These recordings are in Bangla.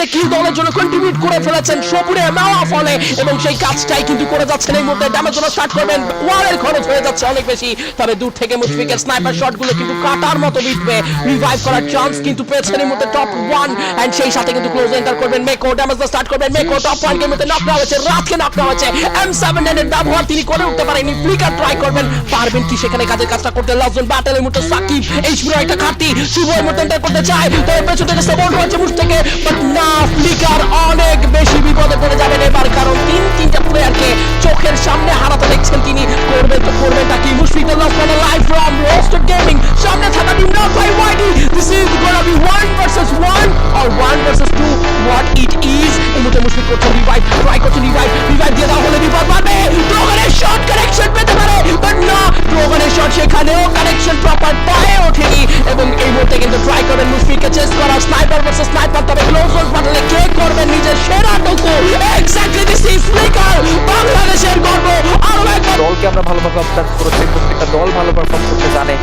চারটে দলের জন্য কন্ট্রিবিউট করে ফেলেছেন সবুরে মাওয়া ফলে এবং সেই কাজটাই কিন্তু করে যাচ্ছেন এই মুহূর্তে। ড্যামেজ জন্য স্টার্ট করবেন। ওয়ারের খরচ হয়ে যাচ্ছে অনেক বেশি। তবে দূর থেকে মুশফিকের স্নাইপার শটগুলো কিন্তু কাটার মতো বিটবে রিভাইভ করার চান্স কিন্তু পেয়েছেন এই মুহূর্তে টপ ওয়ান এন্ড সেই সাথে কিন্তু ক্লোজ এন্টার করবেন মেকো ড্যামেজ স্টার্ট করবেন মেকো টপ ওয়ান গেমের মধ্যে নক হয়েছে। রাতকে নক হয়েছে। এম সেভেন এর ব্যবহার তিনি করে উঠতে পারেনি ফ্লিকার ট্রাই করবেন। পারবেন কি সেখানে কাজের কাজটা করতে? লাজন ব্যাটেল এই মুহূর্তে সাকিব। এই শুরু একটা ঘাটতি। শুভ এই মুহূর্তে করতে চায়। তবে পেছন থেকে সাপোর্ট হচ্ছে মুশ থেকে। বাট না ফ্লিকার অনেক বেশি বিপদে পড়ে যাবেন এবার, কারণ তিন তিনটা প্লেয়ারকে চোখের সামনে হারাতে দেখছেন তিনি। করবেন তো করবেনটা কি? মুশফিক লস করে লাইভ ফ্রম রোস্টেড গেমিং সামনে থাকা team not by YD this is gonna be one versus one or one versus two what it is এই মুহূর্তে মুশফিক করছে রিভাইভ ট্রাই করছে রিভাইভ রিভাইভ দিয়ে দেওয়া হলে বিপদ পাবে ড্রোগানের শট কানেকশন পেতে পারে বাট না ড্রোগানের শট সেখানেও কানেকশন প্রপার পায়ে ওঠেনি, এবং মুহূর্তে কিন্তু ট্রাই করেন লুফিকে চেস করা স্নাইপার ভার্সেস স্নাইপার তবে ক্লোজ ওয়ার্স বাটলে কে করবেন নিজের সেরাটুকু এক্স্যাক্টলি দিস ইজ স্নিকার বাংলাদেশের গর্ব, আরও একবার। দলকে আমরা ভালোভাবে অবজার্ভ করেছি, প্রত্যেকটা দল ভালো পারফর্ম করতে জানে।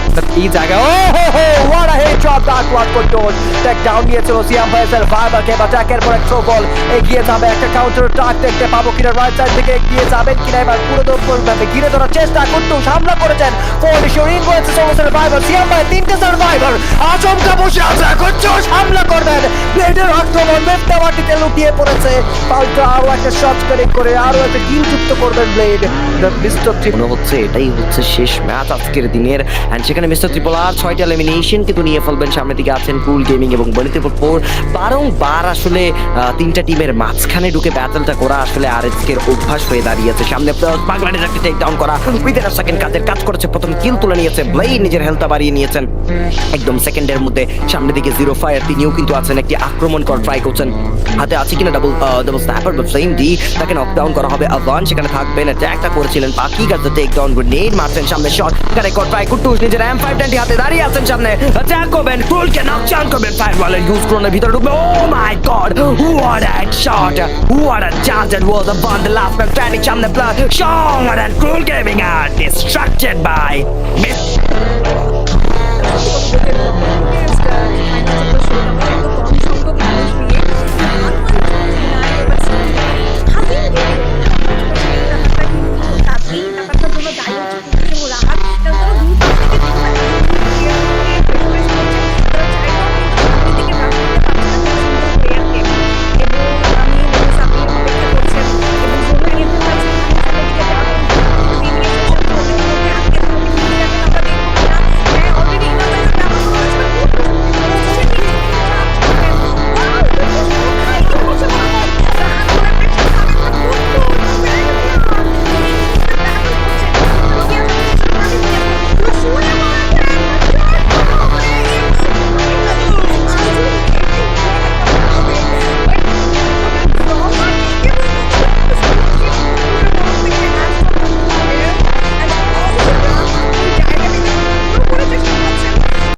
এই জায়গা ও, হো হো! ওয়াজ কন্ট্রোল টেক ডাউন নিয়েছিল সিয়াম ভাইসের ফাইবারকে বা ট্যাকের পর এক থ্রো বল এগিয়ে যাবে। একটা কাউন্টার ট্রাক দেখতে পাবো কিনা রাইট সাইড থেকে এগিয়ে যাবেন কিনা, এবার পুরো দৌড় ঘিরে ধরার চেষ্টা করতো হামলা করেছেন ফোর শরীর করেছে সমস্ত সার্ভাইভার সিয়াম ভাই তিনটে সার্ভাইভার আচমকা বসে আছে, এখন হামলা করবেন। ব্লেডের আক্রমণ লুকিয়ে পড়েছে। পাল্টা আরও একটা শট কানেক্ট করে, আরও একটা কিল যুক্ত করবেন ব্লেড মিস্টার মনে হচ্ছে এটাই হচ্ছে শেষ ম্যাচ আজকের দিনের। অ্যান্ড সেখানে মিস্টার ত্রিপল আর ছয়টা এলিমিনেশন কিন্তু নিয়ে ফেলবেন। সামনের দিকে আছেন কুল গেমিং এবং বনি ত্রিপল ফোর বারংবার আসলে তিনটা টিমের মাঝখানে ঢুকে ব্যাটেলটা করা আসলে আর এর অভ্যাস হয়ে দাঁড়িয়েছে। সামনে বাংলাদেশ একটা টেক ডাউন করা উইদিন সেকেন্ড কাজের কাজ করেছে? প্রথম কিল তুলে নিয়েছে ব্লেড নিজের হেলথটা বাড়িয়ে নিয়েছেন। একদম সেকেন্ডের মধ্যে, সামনের দিকে জিরো ফায়ার তিনিও কিন্তু আছেন একটি আক্রমণ করার ট্রাই করছেন। হাতে আছে কিনা ডাবল ডাবল স্ন্যাপার বা ফ্লেম ডি তাকে নকডাউন করা হবে আভান সেখানে থাকবেন অ্যাটাকটা করেছিলেন বাকি গাছে টেক ডাউন গ্রেনেড মারছেন সামনে শট কর ট্রাই কুটুস নিজের এম ফাইভ টোয়েন্টি হাতে দাঁড়িয়ে আছেন সামনে অ্যাটাক করবেন ফুলকে নকডাউন করবেন ফায়ার ওয়ালের ইউজ করুন ভিতরে ঢুকবে ও my god what a shot what a chance it was upon the last man standing সামনে প্লাস শং and Cruel Gaming are distracted by Miss